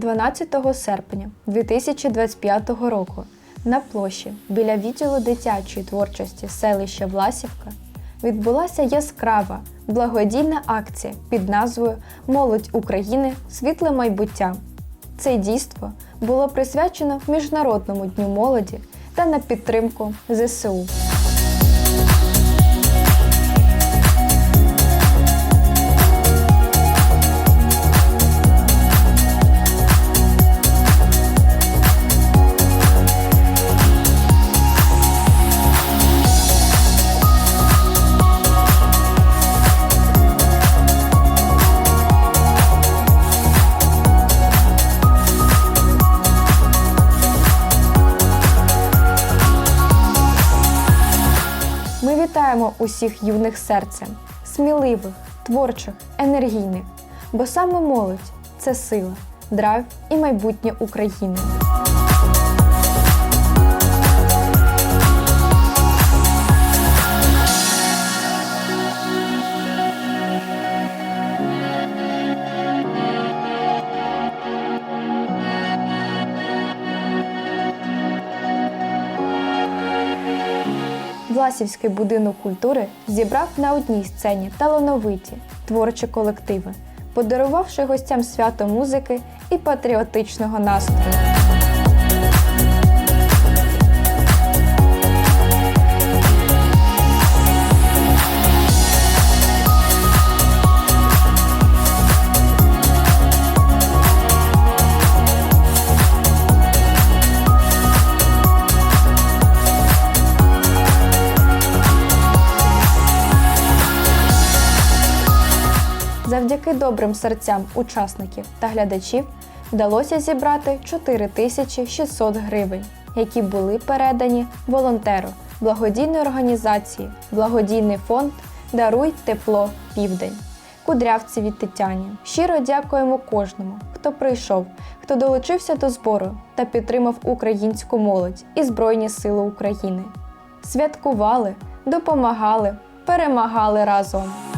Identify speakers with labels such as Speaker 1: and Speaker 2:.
Speaker 1: 12 серпня 2025 року на площі біля відділу дитячої творчості селища Власівка відбулася яскрава благодійна акція під назвою Молодь України Світле майбуття. Це дійство було присвячено Міжнародному дню молоді та на підтримку ЗСУ. Вітаємо усіх юних серцем, сміливих, творчих, енергійних, бо саме молодь це сила, драйв і майбутнє України. Власівський будинок культури зібрав на одній сцені талановиті творчі колективи, подарувавши гостям свято музики і патріотичного настрою. Завдяки добрим серцям учасників та глядачів вдалося зібрати 4600 гривень, які були передані волонтеру благодійної організації Благодійний фонд Даруй тепло Південь. Кудрявці від Тетяні. Щиро дякуємо кожному, хто прийшов, хто долучився до збору та підтримав українську молодь і Збройні Сили України. Святкували, допомагали, перемагали разом.